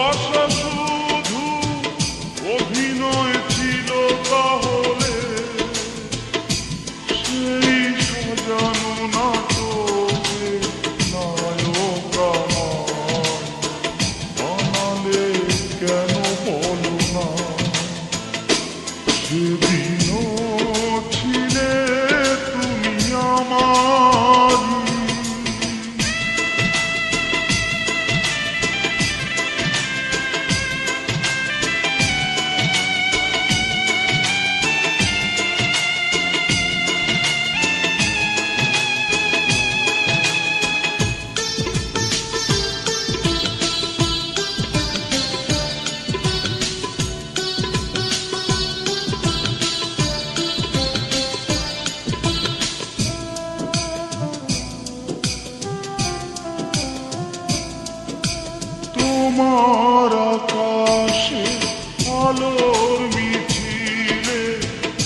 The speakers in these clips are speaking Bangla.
ভালোবাসা শুধু অভিনয় ছিল তাহলে। সেই সাজানো নাটকে নায়কা বানালে কেন বলো না? সেদিনও তোমার আকাশে আলোর মিছিলে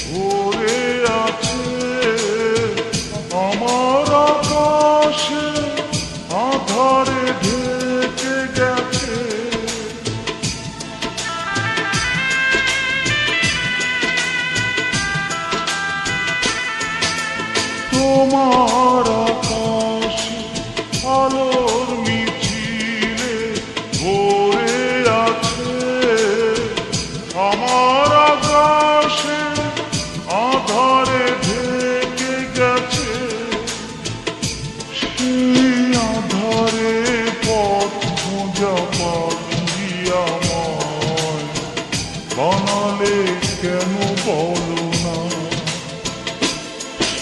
ভরে আছে। আমার আকাশে আধারে ঢেকে গেছে। তোমার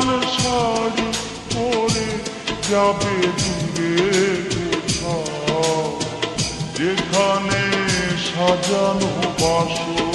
লাল শাড়ি পরে যাবে দূরে কোথাও। যেখানে সাজানো বাসো